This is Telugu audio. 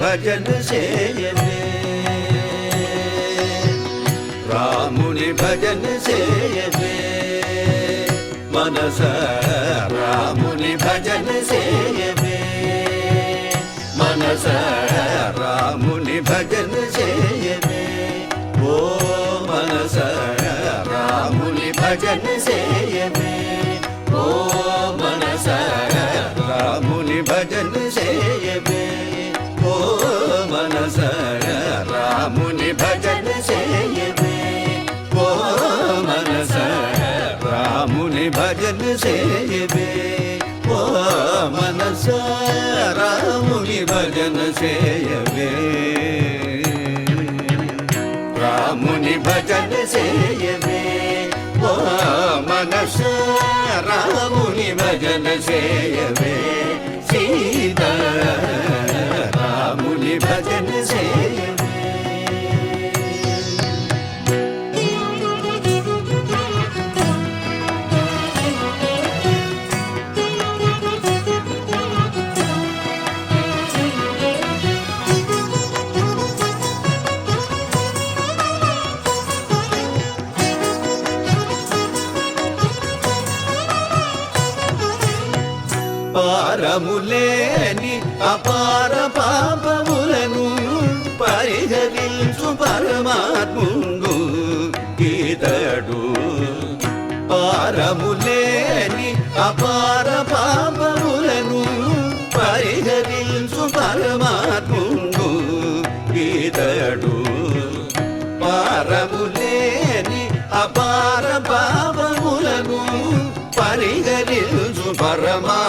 భజన చేయవే. రాముని భజన చేయవే. మనస రాముని భజన చేయవే. మనస రాముని భజన చేయవే. ఓ మనస రాముని భజన చేయవే. ఓ మనస రాముని భజన చేయవే. మనస రాముని భజన చేయవే ఓ మనస రాముని భజన చేయవే ఓ మనస రాముని భజన చేయవే రాముని భజన చేయవే ఓ మనస రాముని భజన చేయవే సీత పారములేని అపార పాపములను పరిహరించు పరమాత్ముండు గీతడు పారములేని అపార పాపములను పరిహరించు పరమాత్ముండు గీతడు పారములేని అపార పాపములను పరిహరించు పరమా